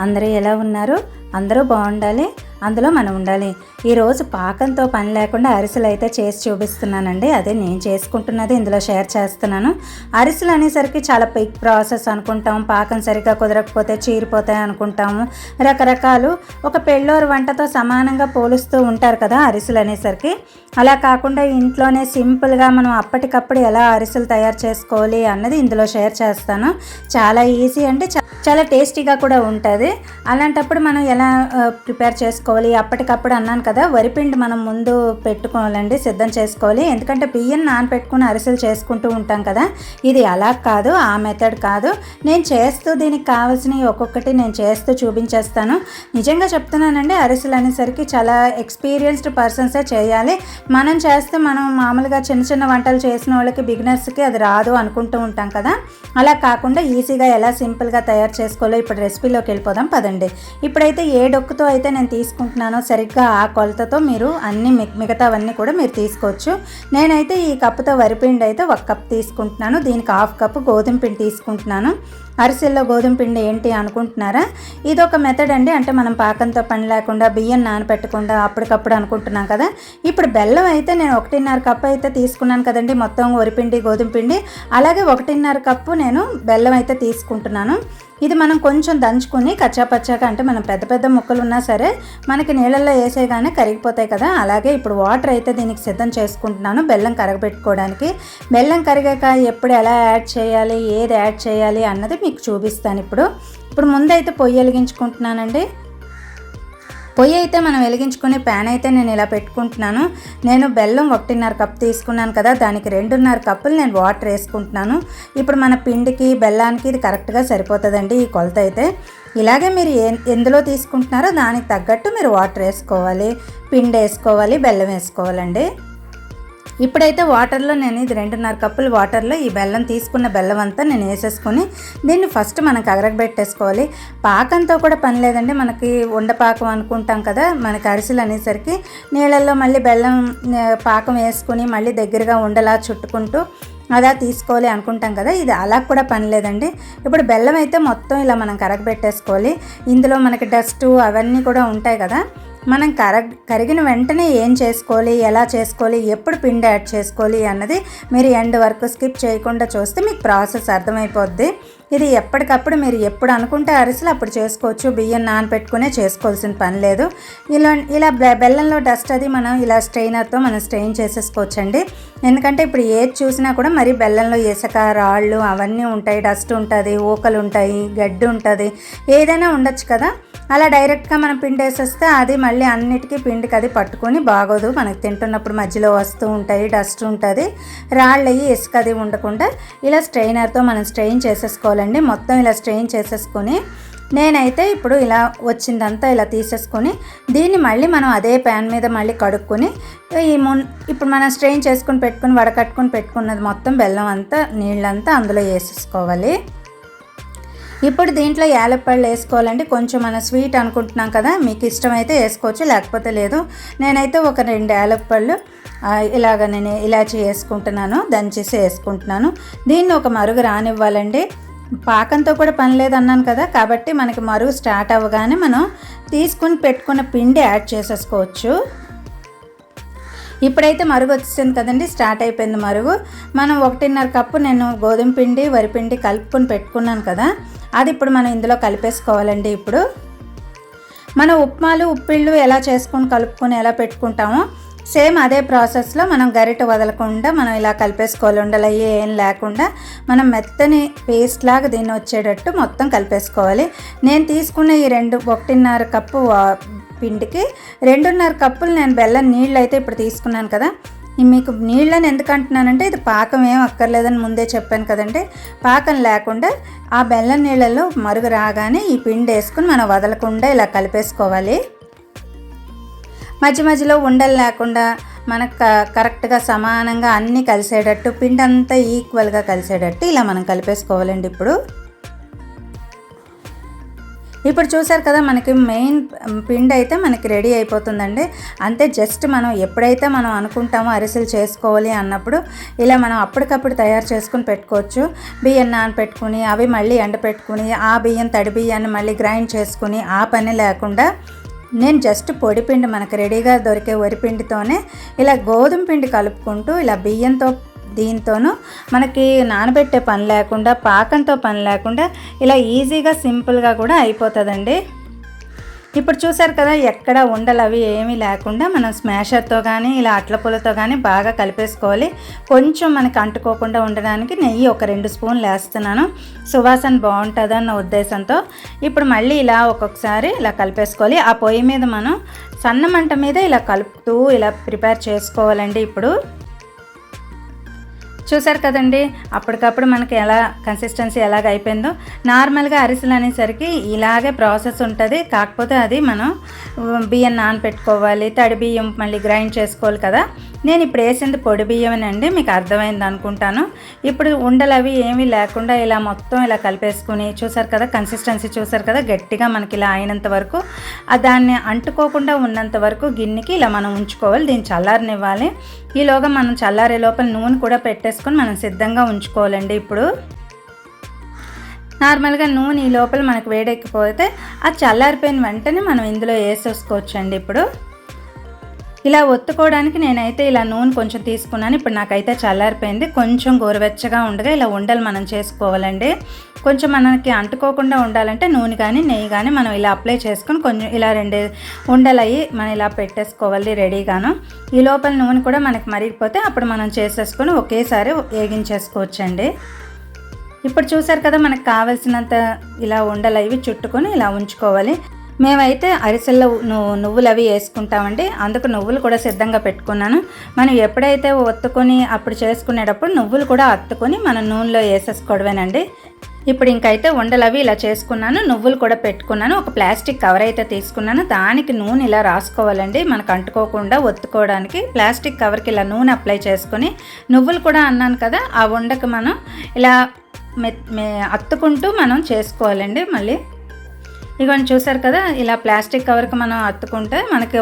అందరూ ఎలా ఉన్నారు? అందరూ బాగుండాలి? అందులో మనం ఉండాలి. ఈరోజు పాకంతో పని లేకుండా అరిసెలు అయితే చేసి చూపిస్తున్నానండి. అదే నేను చేసుకుంటున్నది ఇందులో షేర్ చేస్తున్నాను. అరిసెలు అనేసరికి చాలా పిక్ ప్రాసెస్ అనుకుంటాం. పాకం సరిగ్గా కుదరకపోతే చీరిపోతాయి అనుకుంటాము. రకరకాలు ఒక పెళ్ళోరు వంటతో సమానంగా పోలుస్తూ ఉంటారు కదా అరిసెలు అనేసరికి. అలా కాకుండా ఇంట్లోనే సింపుల్గా మనం అప్పటికప్పుడు ఎలా అరిసెలు తయారు చేసుకోవాలి అన్నది ఇందులో షేర్ చేస్తాను. చాలా ఈజీ అంటే చాలా టేస్టీగా కూడా ఉంటుంది. అలాంటప్పుడు మనం ఎలా ప్రిపేర్ చేసుకోవాలి? అప్పటికప్పుడు అన్నాను కదా వరిపిండి మనం ముందు పెట్టుకోవాలండి సిద్ధం చేసుకోవాలి. ఎందుకంటే బియ్యం నానపెట్టుకుని అరిసెలు చేసుకుంటూ ఉంటాం కదా ఇది అలా కాదు ఆ మెథడ్ కాదు. నేను చేస్తూ దీనికి కావాల్సినవి ఒక్కొక్కటి నేను చేస్తూ చూపించేస్తాను. నిజంగా చెప్తున్నానండి అరిసెలు అనేసరికి చాలా ఎక్స్పీరియన్స్డ్ పర్సన్సే చేయాలి. మనం చేస్తే మనం మామూలుగా చిన్న చిన్న వంటలు చేసిన వాళ్ళకి బిగినర్స్కి అది రాదు అనుకుంటూ ఉంటాం కదా. అలా కాకుండా ఈజీగా ఎలా సింపుల్గా తయారు చేసుకోవాలో ఇప్పుడు రెసిపీలోకి వెళ్ళిపోదాం పదండి. ఇప్పుడైతే ఏ డొక్కుతో అయితే నేను తీసుకుంటున్నానో సరిగ్గా ఆ కొలతతో మీరు అన్ని మి- మిగతావన్నీ కూడా మీరు తీసుకోవచ్చు. నేనైతే ఈ కప్పుతో వరిపిండి అయితే ఒక కప్ తీసుకుంటున్నాను. దీనికి హాఫ్ కప్ గోధుమ పిండి తీసుకుంటున్నాను. అరిసెల్లో గోధుమ పిండి ఏంటి అనుకుంటున్నారా? ఇది ఒక మెథడ్ అండి. అంటే మనం పాకంతో పని లేకుండా బియ్యం నానపెట్టకుండా అప్పటికప్పుడు అనుకుంటున్నాం కదా. ఇప్పుడు బెల్లం అయితే నేను ఒకటిన్నర కప్పు అయితే తీసుకున్నాను కదండి. మొత్తం వరిపిండి గోధుమ పిండి. అలాగే ఒకటిన్నర కప్పు నేను బెల్లం అయితే తీసుకుంటున్నాను. ఇది మనం కొంచెం దంచుకుని కచ్చాపచ్చాక అంటే మనం పెద్ద పెద్ద ముక్కలు ఉన్నా సరే మనకి నీళ్ళల్లో వేసేగానే కరిగిపోతాయి కదా. అలాగే ఇప్పుడు వాటర్ అయితే దీనికి సిద్ధం చేసుకుంటున్నాను బెల్లం కరగబెట్టుకోవడానికి. బెల్లం కరిగాక ఎప్పుడు ఎలా యాడ్ చేయాలి ఏది యాడ్ చేయాలి అన్నది మీకు చూపిస్తాను ఇప్పుడు. ఇప్పుడు ముందైతే పొయ్యి వెలిగించుకుంటున్నానండి. పొయ్యి అయితే మనం వెలిగించుకునే ప్యాన్ అయితే నేను ఇలా పెట్టుకుంటున్నాను. నేను బెల్లం ఒకటిన్నర కప్ తీసుకున్నాను కదా దానికి రెండున్నర కప్పులు నేను వాటర్ వేసుకుంటున్నాను. ఇప్పుడు మన పిండికి బెల్లానికి ఇది కరెక్ట్గా సరిపోతుందండి ఈ కొలత అయితే. ఇలాగే మీరు ఏ ఎందులో తీసుకుంటున్నారో దానికి తగ్గట్టు మీరు వాటర్ వేసుకోవాలి పిండి వేసుకోవాలి బెల్లం వేసుకోవాలండి. ఇప్పుడైతే వాటర్లో నేను ఇది రెండున్నర కప్పులు వాటర్లో ఈ బెల్లం తీసుకున్న బెల్లం అంతా నేను వేసేసుకొని దీన్ని ఫస్ట్ మనం కగరగబెట్టేసుకోవాలి పాకంతో కూడా పని లేదండి. మనకి ఉండపాకం అనుకుంటాం కదా మనకి అరిసెలు అనేసరికి నీళ్ళల్లో మళ్ళీ బెల్లం పాకం వేసుకుని మళ్ళీ దగ్గరగా ఉండలా చుట్టుకుంటూ అలా తీసుకోవాలి అనుకుంటాం కదా ఇది అలా కూడా పని లేదండి. ఇప్పుడు బెల్లం అయితే మొత్తం ఇలా మనం కరగబెట్టేసుకోవాలి. ఇందులో మనకి డస్ట్ అవన్నీ కూడా ఉంటాయి కదా మనం కర కరిగిన వెంటనే ఏం చేసుకోవాలి ఎలా చేసుకోవాలి ఎప్పుడు పిండి యాడ్ చేసుకోవాలి అన్నది మీరు ఎండ్ వరకు స్కిప్ చేయకుండా చూస్తే మీకు ప్రాసెస్ అర్థమైపోద్ది. ఇది ఎప్పటికప్పుడు మీరు ఎప్పుడు అనుకుంటే అరిసెలు అప్పుడు చేసుకోవచ్చు బియ్యం నానపెట్టుకునే చేసుకోవాల్సిన పని లేదు. ఇలా ఇలా బె- బెల్లంలో డస్ట్ అది మనం ఇలా స్ట్రెయినర్తో మనం స్ట్రెయిన్ చేసేసుకోవచ్చండి. ఎందుకంటే ఇప్పుడు ఏది చూసినా కూడా మరి బెల్లంలో ఇసుక రాళ్ళు అవన్నీ ఉంటాయి డస్ట్ ఉంటుంది ఊకలు ఉంటాయి గడ్డి ఉంటుంది ఏదైనా ఉండొచ్చు కదా. అలా డైరెక్ట్గా మనం పిండి వేసేస్తే అది మళ్ళీ అన్నిటికీ పిండికి అది పట్టుకొని బాగోదు. మనకి తింటున్నప్పుడు మధ్యలో వస్తూ ఉంటాయి డస్ట్ ఉంటుంది రాళ్ళు అయ్యి ఇసుక అది ఉండకుండా ఇలా స్ట్రెయినర్తో మనం స్ట్రెయిన్ చేసేసుకోవాలండి మొత్తం ఇలా స్ట్రెయిన్ చేసేసుకొని నేనైతే ఇప్పుడు ఇలా వచ్చిందంతా ఇలా తీసేసుకొని దీన్ని మళ్ళీ మనం అదే ప్యాన్ మీద మళ్ళీ కడుక్కొని ఈ మున్ ఇప్పుడు మనం స్ట్రెయిన్ చేసుకొని పెట్టుకుని వడకట్టుకొని పెట్టుకున్నది మొత్తం బెల్లం అంతా నీళ్ళంతా అందులో వేసేసుకోవాలి. ఇప్పుడు దీంట్లో యాలప్పళ్ళు వేసుకోవాలండి. కొంచెం మన స్వీట్ అనుకుంటున్నాం కదా మీకు ఇష్టమైతే వేసుకోవచ్చు లేకపోతే లేదు. నేనైతే ఒక రెండు యాలప్పళ్ళు ఇలాగ నేను ఇలాచి వేసుకుంటున్నాను దంచేసి వేసుకుంటున్నాను. దీన్ని ఒక మరుగు రానివ్వాలండి. పాకంతో కూడా పని లేదన్నాను కదా కాబట్టి మనకి మరుగు స్టార్ట్ అవ్వగానే మనం తీసుకుని పెట్టుకున్న పిండి యాడ్ చేసేసుకోవచ్చు. ఇప్పుడైతే మరుగు వచ్చేసింది కదండి స్టార్ట్ అయిపోయింది మరుగు. మనం ఒకటిన్నర కప్పు నేను గోధుమ పిండి వరిపిండి కలుపుకొని పెట్టుకున్నాను కదా అది ఇప్పుడు మనం ఇందులో కలిపేసుకోవాలండి ఇప్పుడు. మన ఉప్మాలు ఉప్పిళ్ళు ఎలా చేసుకొని కలుపుకొని ఎలా పెట్టుకుంటామో సేమ్ అదే ప్రాసెస్లో మనం గరిట వదలకుండా మనం ఇలా కలిపేసుకోవాలి. ఉండాలి ఏం లేకుండా మనం మెత్తని పేస్ట్ లాగా దీన్ని వచ్చేటట్టు మొత్తం కలిపేసుకోవాలి. నేను తీసుకున్న ఈ రెండు ఒకటిన్నర కప్పు వా- పిండికి రెండున్నర కప్పులు నేను బెల్లం నీళ్ళు అయితే ఇప్పుడు తీసుకున్నాను కదా. మీకు నీళ్ళని ఎందుకు అంటున్నానంటే ఇది పాకం ఏం అక్కర్లేదని ముందే చెప్పాను కదండి. పాకం లేకుండా ఆ బెల్లం నీళ్ళలో మరుగు రాగానే ఈ పిండి వేసుకుని మనం వదలకుండా ఇలా కలిపేసుకోవాలి. మధ్య మధ్యలో ఉండలు లేకుండా మనకు క- కరెక్ట్గా సమానంగా అన్నీ కలిసేటట్టు పిండి అంతా ఈక్వల్గా కలిసేటట్టు ఇలా మనం కలిపేసుకోవాలండి ఇప్పుడు. ఇప్పుడు చూసారు కదా మనకి మెయిన్ పిండి అయితే మనకి రెడీ అయిపోతుందండి. అంతే జస్ట్ మనం ఎప్పుడైతే మనం అనుకుంటామో అరిసెలు చేసుకోవాలి అన్నప్పుడు ఇలా మనం అప్పటికప్పుడు తయారు చేసుకుని పెట్టుకోవచ్చు. బియ్యం నానపెట్టుకుని అవి మళ్ళీ ఎండపెట్టుకుని ఆ బియ్యం తడి బియ్యాన్ని మళ్ళీ గ్రైండ్ చేసుకుని ఆ పని లేకుండా నేను జస్ట్ పొడిపిండి మనకు రెడీగా దొరికే వరిపిండితోనే ఇలా గోధుమ పిండి కలుపుకుంటూ ఇలా బియ్యంతో దీంతోనూ మనకి నానబెట్టే పని లేకుండా పాకంతో పని లేకుండా ఇలా ఈజీగా సింపుల్గా కూడా అయిపోతుందండి. ఇప్పుడు చూసారు కదా ఎక్కడ ఉండలు అవి ఏమీ లేకుండా మనం స్మాషర్తో కానీ ఇలా అట్ల పూలతో కానీ బాగా కలిపేసుకోవాలి. కొంచెం మనకి అంటుకోకుండా ఉండడానికి నెయ్యి ఒక రెండు స్పూన్లు వేస్తున్నాను. సువాసన బాగుంటుందన్న ఉద్దేశంతో ఇప్పుడు మళ్ళీ ఇలా ఒక్కొక్కసారి ఇలా కలిపేసుకోవాలి. ఆ పొయ్యి మీద మనం సన్న మంట మీద ఇలా కలుపుతూ ఇలా ప్రిపేర్ చేసుకోవాలండి ఇప్పుడు. చూసారు కదండి అప్పటికప్పుడు మనకి ఎలా కన్సిస్టెన్సీ ఎలాగ అయిపోయిందో. నార్మల్గా అరిసెలు అనేసరికి ఇలాగే ప్రాసెస్ ఉంటుంది కాకపోతే అది మనం బియ్యం నానపెట్టుకోవాలి తడి బియ్యం మళ్ళీ గ్రైండ్ చేసుకోవాలి కదా. నేను ఇప్పుడు వేసింది పొడి బియ్యమేనండి మీకు అర్థమైంది అనుకుంటాను. ఇప్పుడు ఉండలు అవి ఏమీ లేకుండా ఇలా మొత్తం ఇలా కలిపేసుకుని చూసారు కదా కన్సిస్టెన్సీ చూసారు కదా గట్టిగా మనకి ఇలా అయినంత వరకు దాన్ని అంటుకోకుండా ఉన్నంత వరకు గిన్నెకి ఇలా మనం ఉంచుకోవాలి దీన్ని చల్లారనివ్వాలి. ఈలోగా మనం చల్లారే లోపల నూనె కూడా వేసుకొని మనం సిద్ధంగా ఉంచుకోవాలండి ఇప్పుడు. నార్మల్గా నూనె ఈ లోపల మనకు వేడెక్కిపోతే అది చల్లారిపోయిన వెంటనే మనం ఇందులో వేసేసుకోవచ్చండి ఇప్పుడు. ఇలా ఒత్తుకోవడానికి నేనైతే ఇలా నూనె కొంచెం తీసుకున్నాను. ఇప్పుడు నాకైతే చల్లారిపోయింది. కొంచెం గోరువెచ్చగా ఉండగా ఇలా ఉండలు మనం చేసుకోవాలండి. కొంచెం మనకి అంటుకోకుండా ఉండాలంటే నూనె కానీ నెయ్యి కానీ మనం ఇలా అప్లై చేసుకొని కొంచెం ఇలా రెండు ఉండలయ్యి మనం ఇలా పెట్టేసుకోవాలి రెడీగాను ఈ లోపల నూనె కూడా మనకి మరిగిపోతే అప్పుడు మనం చేసేసుకొని ఒకేసారి వేగించేసుకోవచ్చండి. ఇప్పుడు చూసారు కదా మనకు కావాల్సినంత ఇలా ఉండలు అవి చుట్టుకొని ఇలా ఉంచుకోవాలి. మేమైతే అరిసెల్లో నువ్వులు అవి వేసుకుంటామండి. అందుకు నువ్వులు కూడా సిద్ధంగా పెట్టుకున్నాను. మనం ఎప్పుడైతే ఒత్తుకొని అప్పుడు చేసుకునేటప్పుడు నువ్వులు కూడా అత్తుకొని మనం నూనెలో వేసేసుకోవడమేనండి. ఇప్పుడు ఇంకైతే ఉండలు అవి ఇలా చేసుకున్నాను నువ్వులు కూడా పెట్టుకున్నాను ఒక ప్లాస్టిక్ కవర్ అయితే తీసుకున్నాను. దానికి నూనె ఇలా రాసుకోవాలండి మనకు అంటుకోకుండా ఒత్తుకోవడానికి. ప్లాస్టిక్ కవర్కి ఇలా నూనె అప్లై చేసుకొని నువ్వులు కూడా అన్నాను కదా ఆ ఉండకు మనం ఇలా మె అత్తుకుంటూ మనం చేసుకోవాలండి మళ్ళీ. ఇవన్నీ చూసారు కదా ఇలా ప్లాస్టిక్ కవర్కి మనం అత్తుకుంటే మనకి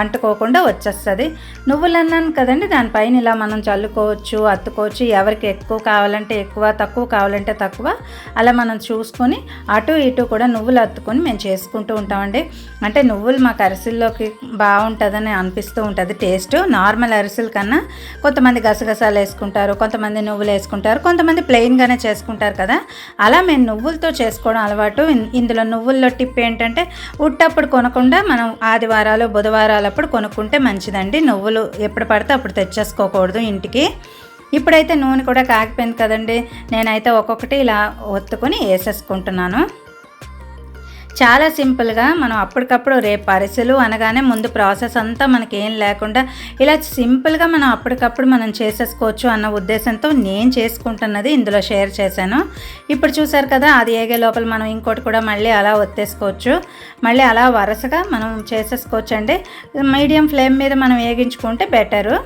అంటుకోకుండా వచ్చేస్తుంది. నువ్వులు అన్నాను కదండి దానిపైన ఇలా మనం చల్లుకోవచ్చు అత్తుకోవచ్చు. ఎవరికి ఎక్కువ కావాలంటే ఎక్కువ తక్కువ కావాలంటే తక్కువ అలా మనం చూసుకొని అటు ఇటు కూడా నువ్వులు అత్తుకొని మేము చేసుకుంటూ ఉంటామండి. అంటే నువ్వులు మాకు అరిసెల్లోకి బాగుంటుందని అనిపిస్తూ ఉంటుంది టేస్ట్. నార్మల్ అరిసెల కన్నా కొంతమంది గసగసాలు వేసుకుంటారు కొంతమంది నువ్వులు వేసుకుంటారు కొంతమంది ప్లెయిన్గానే చేసుకుంటారు కదా. అలా మేము నువ్వులతో చేసుకోవడం అలవాటు. ఇందులో నువ్వుల్లో టిప్ ఏంటంటే ఉట్టప్పుడు కొనకుండా మనం ఆదివారాలు బుధవారాలు అప్పుడు కొనుక్కుంటే మంచిదండి. నువ్వులు ఎప్పుడు పడితే అప్పుడు తెచ్చేసుకోకూడదు ఇంటికి. ఇప్పుడైతే నూనె కూడా కాగిపోయింది కదండి. నేనైతే ఒక్కొక్కటి ఇలా ఒత్తుకొని వేసేసుకుంటున్నాను. చాలా సింపుల్గా మనం అప్పటికప్పుడు రేపు అరిసెలు అనగానే ముందు ప్రాసెస్ అంతా మనకి ఏం లేకుండా ఇలా సింపుల్గా మనం అప్పటికప్పుడు మనం చేసేసుకోవచ్చు అన్న ఉద్దేశంతో నేను చేసుకుంటున్నది ఇందులో షేర్ చేశాను. ఇప్పుడు చూసారు కదా అది ఏగే లోపల మనం ఇంకోటి కూడా మళ్ళీ అలా ఒత్తేసుకోవచ్చు. మళ్ళీ అలా వరుసగా మనం చేసేసుకోవచ్చు అండి మీడియం ఫ్లేమ్ మీద మనం వేగించుకుంటే బెటరు.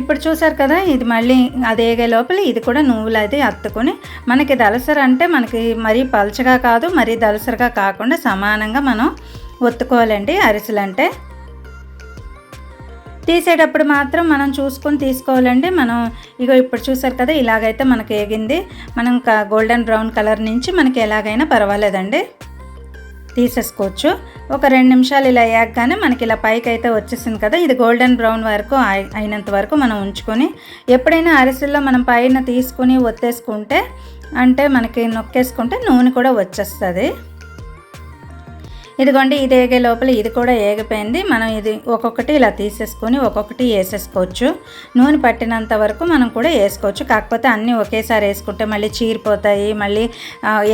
ఇప్పుడు చూసారు కదా ఇది మళ్ళీ అది ఏగే లోపల ఇది కూడా నువ్వులు అయితే అత్తుకొని మనకి దలసర అంటే మనకి మరీ పలచగా కాదు మరీ దలసరగా కాకుండా సమానంగా మనం ఒత్తుకోవాలండి అరిసెలు అంటే తీసేటప్పుడు మాత్రం మనం చూసుకొని తీసుకోవాలండి. మనం ఇగో ఇప్పుడు చూసారు కదా ఇలాగైతే మనకి ఏగింది. మనం గోల్డెన్ బ్రౌన్ కలర్ నుంచి మనకి ఎలాగైనా పర్వాలేదండి. తీసేసుకోవచ్చు. ఒక రెండు నిమిషాలు ఇలా వేయగానే మనకి ఇలా పైకి అయితే వచ్చేసింది కదా. ఇది గోల్డెన్ బ్రౌన్ వరకు అయినంత వరకు మనం ఉంచుకొని ఎప్పుడైనా అరిసెల్లో మనం పైన తీసుకుని ఒత్తేసుకుంటే అంటే మనకి నొక్కేసుకుంటే నూనె కూడా వచ్చేస్తుంది. ఇదిగోండి ఇది ఏగే లోపల ఇది కూడా ఏగిపోయింది. మనం ఇది ఒక్కొక్కటి ఇలా తీసేసుకొని ఒక్కొక్కటి వేసేసుకోవచ్చు. నూనె పట్టినంత వరకు మనం కూడా వేసుకోవచ్చు. కాకపోతే అన్నీ ఒకేసారి వేసుకుంటే మళ్ళీ చీరిపోతాయి మళ్ళీ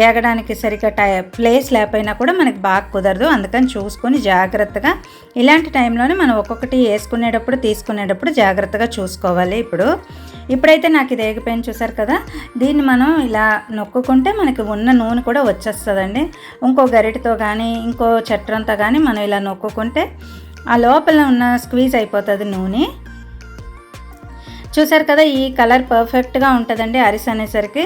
ఏగడానికి సరిగ్గా టై ప్లేస్ లేకపోయినా కూడా మనకి బాగా కుదరదు. అందుకని చూసుకొని జాగ్రత్తగా ఇలాంటి టైంలోనే మనం ఒక్కొక్కటి వేసుకునేటప్పుడు తీసుకునేటప్పుడు జాగ్రత్తగా చూసుకోవాలి ఇప్పుడు. ఇప్పుడైతే నాకు ఇది ఏగిపోయింది చూసారు కదా? దీన్ని మనం ఇలా నొక్కుకుంటే మనకి ఉన్న నూనె కూడా వచ్చేస్తుందండి. ఇంకో గరిటతో కానీ ఇంకో చట్రంతో కానీ మనం ఇలా నొక్కుకుంటే ఆ లోపల ఉన్న స్క్వీజ్ అయిపోతుంది నూనె. చూసారు కదా ఈ కలర్ పర్ఫెక్ట్గా ఉంటుందండి అరిసి అనేసరికి.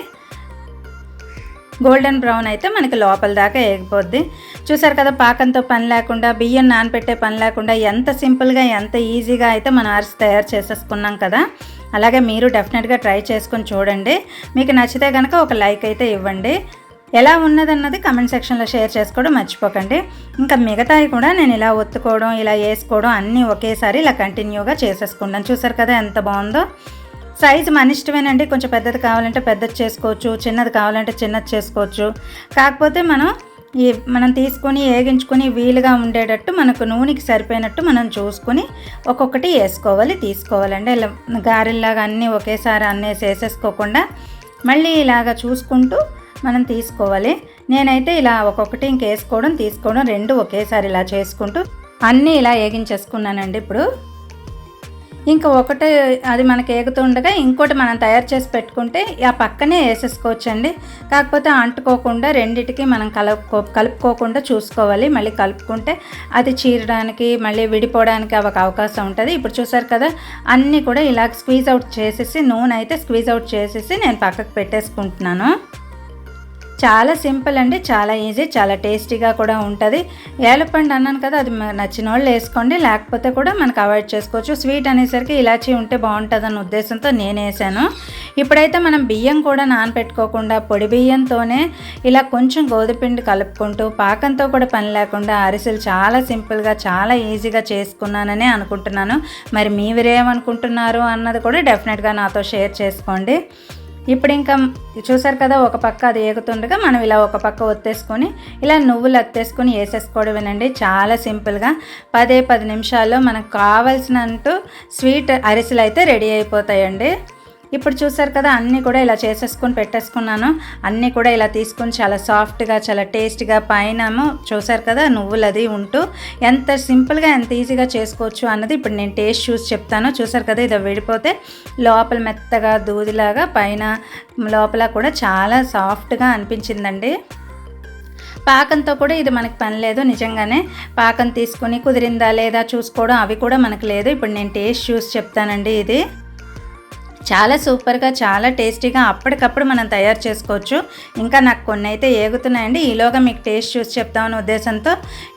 గోల్డెన్ బ్రౌన్ అయితే మనకి లోపల దాకా ఏగిపోద్ది. చూసారు కదా పాకంతో పని లేకుండా బియ్యం నానపెట్టే పని లేకుండా ఎంత సింపుల్గా ఎంత ఈజీగా అయితే మనం అరిసి తయారు చేసేసుకున్నాం కదా. అలాగే మీరు డెఫినెట్గా ట్రై చేసుకొని చూడండి. మీకు నచ్చితే కనుక ఒక లైక్ అయితే ఇవ్వండి. ఎలా ఉన్నదన్నది కమెంట్ సెక్షన్లో షేర్ చేసుకోవడం మర్చిపోకండి. ఇంకా మిగతాయి కూడా నేను ఇలా ఒత్తుకోవడం ఇలా వేసుకోవడం అన్నీ ఒకేసారి ఇలా కంటిన్యూగా చేసేసుకున్నాను చూసారు కదా ఎంత బాగుందో. సైజు మన ఇష్టమేనండి. కొంచెం పెద్దది కావాలంటే పెద్దది చేసుకోవచ్చు చిన్నది కావాలంటే చిన్నది చేసుకోవచ్చు. కాకపోతే మనం ఈ మనం తీసుకొని వేగించుకొని వీలుగా ఉండేటట్టు మనకు నూనెకి సరిపోయినట్టు మనం చూసుకొని ఒక్కొక్కటి వేసుకోవాలి తీసుకోవాలండి. ఇలా గారెల్లాగా అన్నీ ఒకేసారి అన్నీ వేసేసుకోకుండా మళ్ళీ ఇలాగ చూసుకుంటూ మనం తీసుకోవాలి. నేనైతే ఇలా ఒక్కొక్కటి ఇంకేసుకోవడం తీసుకోవడం రెండు ఒకేసారి ఇలా చేసుకుంటూ అన్నీ ఇలా ఏగించేసుకున్నానండి ఇప్పుడు. ఇంకా ఒకటి అది మనకి ఏగుతుండగా ఇంకోటి మనం తయారు చేసి పెట్టుకుంటే ఆ పక్కనే వేసేసుకోవచ్చండి. కాకపోతే అంటుకోకుండా రెండిటికి మనం కలుపుకో కలుపుకోకుండా చూసుకోవాలి. మళ్ళీ కలుపుకుంటే అది చీరడానికి మళ్ళీ విడిపోవడానికి ఒక అవకాశం ఉంటుంది. ఇప్పుడు చూసారు కదా అన్నీ కూడా ఇలా స్క్వీజ్ అవుట్ చేసేసి నూనె అయితే స్క్వీజ్ అవుట్ చేసేసి నేను పక్కకు పెట్టేసుకుంటున్నాను. చాలా సింపుల్ అండి చాలా ఈజీ చాలా టేస్టీగా కూడా ఉంటుంది. ఏలపండు అన్నాను కదా అది నచ్చిన వాళ్ళు వేసుకోండి లేకపోతే కూడా మనకు అవాయిడ్ చేసుకోవచ్చు. స్వీట్ అనేసరికి ఇలాచీ ఉంటే బాగుంటుందన్న ఉద్దేశంతో నేను వేసాను. ఇప్పుడైతే మనం బియ్యం కూడా నానపెట్టుకోకుండా పొడి బియ్యంతోనే ఇలా కొంచెం గోధుపిండి కలుపుకుంటూ పాకంతో కూడా పని లేకుండా అరిసెలు చాలా సింపుల్గా చాలా ఈజీగా చేసుకున్నానని అనుకుంటున్నాను. మరి మీరేమనుకుంటున్నారు అన్నది కూడా డెఫినెట్గా నాతో షేర్ చేసుకోండి. ఇప్పుడు ఇంకా చూసారు కదా ఒక పక్క అది ఏగుతుండగా మనం ఇలా ఒక పక్క ఒత్తేసుకొని ఇలా నువ్వులు అత్తేసుకొని వేసేసుకోవడమేనండి. చాలా సింపుల్గా. పదే పది నిమిషాల్లో మనకు కావాల్సినంటూ స్వీట్ అరిసెలు అయితే రెడీ అయిపోతాయండి. ఇప్పుడు చూసారు కదా అన్నీ కూడా ఇలా చేసేసుకొని పెట్టేసుకున్నాను. అన్నీ కూడా ఇలా తీసుకొని చాలా సాఫ్ట్గా చాలా టేస్ట్గా పైన చూసారు కదా నువ్వులు అది ఉంటూ ఎంత సింపుల్గా ఎంత ఈజీగా చేసుకోవచ్చు అన్నది ఇప్పుడు నేను టేస్ట్ చూసి చెప్తాను. చూసారు కదా ఇది విడిపోతే లోపల మెత్తగా దూదిలాగా పైన లోపల కూడా చాలా సాఫ్ట్గా అనిపించిందండి. పాకంతో కూడా ఇది మనకి పని లేదు నిజంగానే. పాకం తీసుకొని కుదిరిందా లేదా చూసుకోవడం అవి కూడా మనకు లేదు. ఇప్పుడు నేను టేస్ట్ చూసి చెప్తానండి ఇది. చాలా సూపర్గా చాలా టేస్టీగా అప్పటికప్పుడు మనం తయారు చేసుకోవచ్చు. ఇంకా నాకు కొన్ని అయితే ఏగుతున్నాయండి. ఈలోగా మీకు టేస్ట్ చూసి చెప్తామనే ఉద్దేశంతో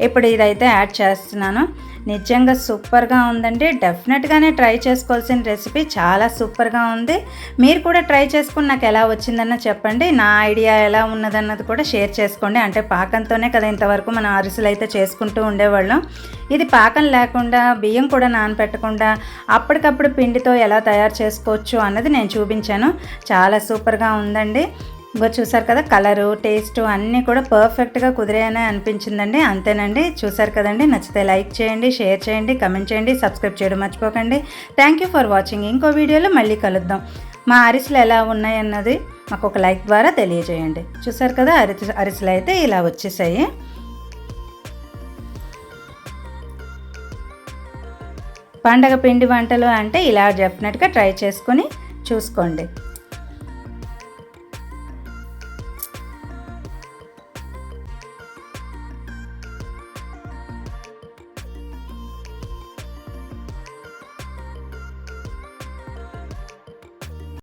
ఇప్పుడు ఇదైతే యాడ్ చేస్తున్నాను. నిజంగా సూపర్గా ఉందండి. డెఫినెట్గానే ట్రై చేసుకోవాల్సిన రెసిపీ చాలా సూపర్గా ఉంది. మీరు కూడా ట్రై చేసుకుని నాకు ఎలా వచ్చిందన్న చెప్పండి. నా ఐడియా ఎలా ఉన్నదన్నది కూడా షేర్ చేసుకోండి. అంటే పాకంతోనే కదా ఇంతవరకు మనం అరిసెలు అయితే చేసుకుంటూ ఉండేవాళ్ళం. ఇది పాకం లేకుండా బియ్యం కూడా నానపెట్టకుండా అప్పటికప్పుడు పిండితో ఎలా తయారు చేసుకోవచ్చు అన్నది నేను చూపించాను. చాలా సూపర్గా ఉందండి. ఇంకో చూసారు కదా కలరు టేస్ట్ అన్నీ కూడా పర్ఫెక్ట్గా కుదిరాయని అనిపించిందండి. అంతేనండి. చూసారు కదండి నచ్చితే లైక్ చేయండి షేర్ చేయండి కమెంట్ చేయండి సబ్స్క్రైబ్ చేయడం మర్చిపోకండి. థ్యాంక్ యూ ఫర్ వాచింగ్ ఇంకో వీడియోలో మళ్ళీ కలుద్దాం. మా అరిసెలు ఎలా ఉన్నాయన్నది మాకు ఒక లైక్ ద్వారా తెలియజేయండి. చూసారు కదా అరిసె అరిసెలు అయితే ఇలా వచ్చేసాయి. పండగ పిండి వంటలు అంటే ఇలా డెఫినెట్గా ట్రై చేసుకొని చూసుకోండి.